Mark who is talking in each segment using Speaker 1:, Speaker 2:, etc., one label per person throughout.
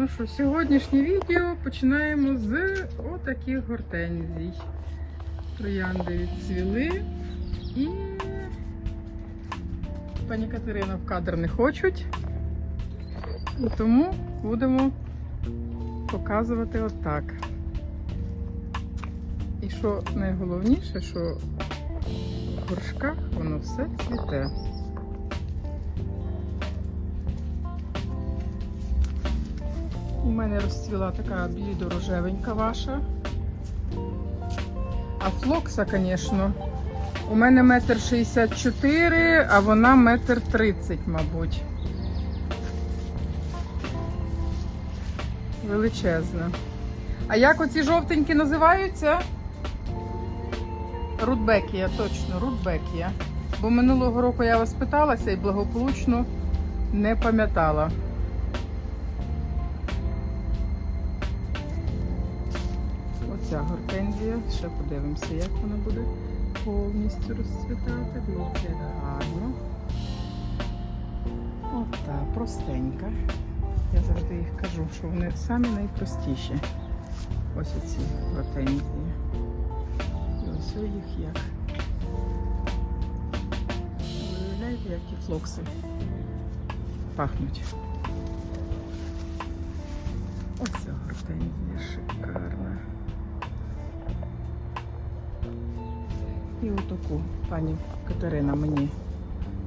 Speaker 1: Ну що, сьогоднішнє відео починаємо з отаких гортензій. Троянди відцвіли і пані Катерина в кадр не хочуть. І тому будемо показувати отак. І що найголовніше, що в горшках воно все цвіте. У мене розцвіла така блідо-рожевенька ваша. А флокса, звісно, у мене метр шістдесят чотири, а вона метр тридцять, мабуть. Величезна. А як оці жовтенькі називаються? Рудбекія, точно, рудбекія. Бо минулого року я вас питалася і благополучно не пам'ятала. Оця гортензія. Ще подивимося, як вона буде повністю розцвітати. Дивіться, як гарно. Ота, простенька. Я завжди їх кажу, що вони самі найпростіші. Ось оці гортензії. І ось їх як. Ви Уявляєте, як ті флокси пахнуть. Ось ця гортензія шикарна. І отаку пані Катерина мені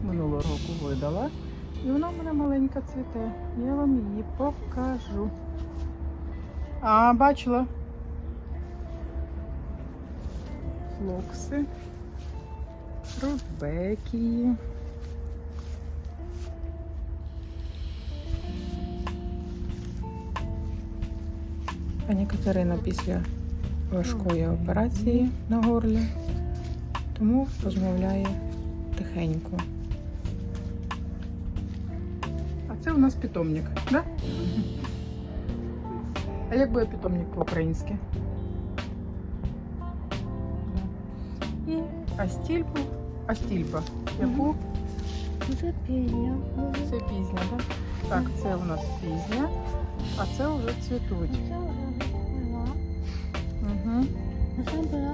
Speaker 1: минулого року видала. І вона в мене маленька цвіте. Я вам її покажу. А, бачила. Флокси. Рудбекії. Пані Катерина після важкої операції на горлі, тому розмовляє тихенько. А це у нас питомник, да? А як буде питомник по-українськи? І астільпу, астільпа. Яку?
Speaker 2: Це піня.
Speaker 1: Це пізня, так? Так, це у нас пізня, а це вже цвітуть.
Speaker 2: Це вже була.
Speaker 1: Угу.
Speaker 2: А це була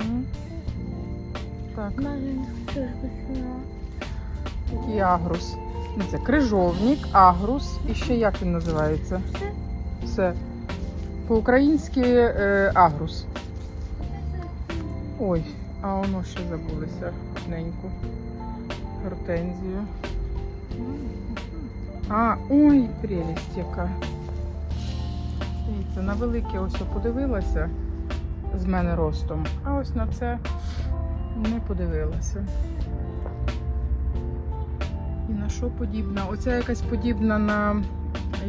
Speaker 1: Угу. Так, і агрус. Ну, Це крижовник, агрус. І ще як він називається? Все. По-українськи е, агрус. Ой, а воно ще забулося одненьку. Гортензію. А, ой, прелість яка. Дивіться, на велике ось подивилася з мене ростом, а ось на це не подивилася. І на що подібна? Оця якась подібна на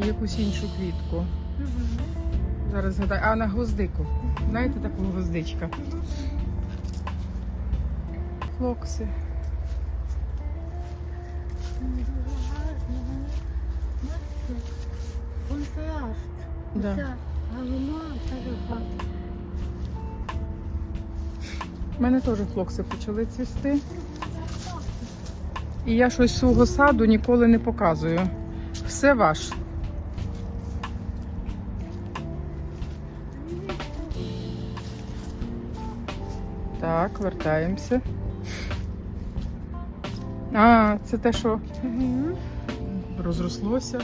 Speaker 1: якусь іншу квітку. Зараз згадаю. А на гвоздику. Знаєте таку гвоздичка? Флокси. Да. У мене теж флокси почали цвісти. І я щось свого саду ніколи не показую. Все ваш. Так, вертаємося. А, це те, що розрослося.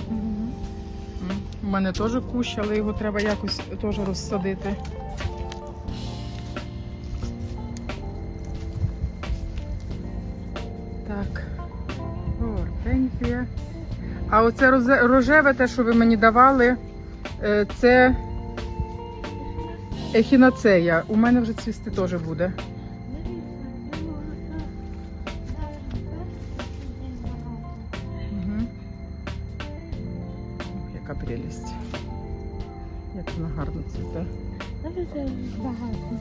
Speaker 1: У мене теж кущ, але його треба якось теж розсадити. Гортензія. А оце рожеве, те, що ви мені давали, е, це ехінацея. У мене вже цвісти теж буде. Угу. Яка прелість. Як вона гарно цвіте.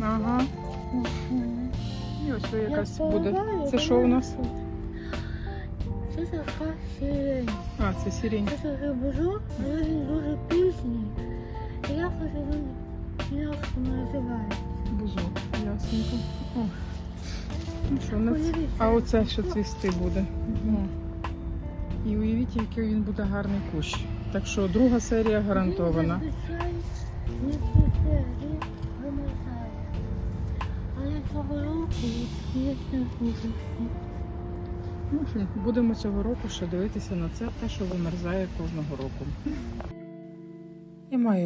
Speaker 1: Ага. І ось якась буде. Це що у нас?
Speaker 2: Це така сирень.
Speaker 1: А, це сірінь.
Speaker 2: Це бужок, але він дуже пізній. І я хочу як воно називається.
Speaker 1: Бузок. Ясненько. О. Ну що, не... А оце що цвісти буде. О. І уявіть, який він буде гарний кущ. Так що друга серія гарантована.
Speaker 2: Він не він. Але цього року є снігурки.
Speaker 1: Будемо цього року ще дивитися на це, те, що вимерзає кожного року. І маю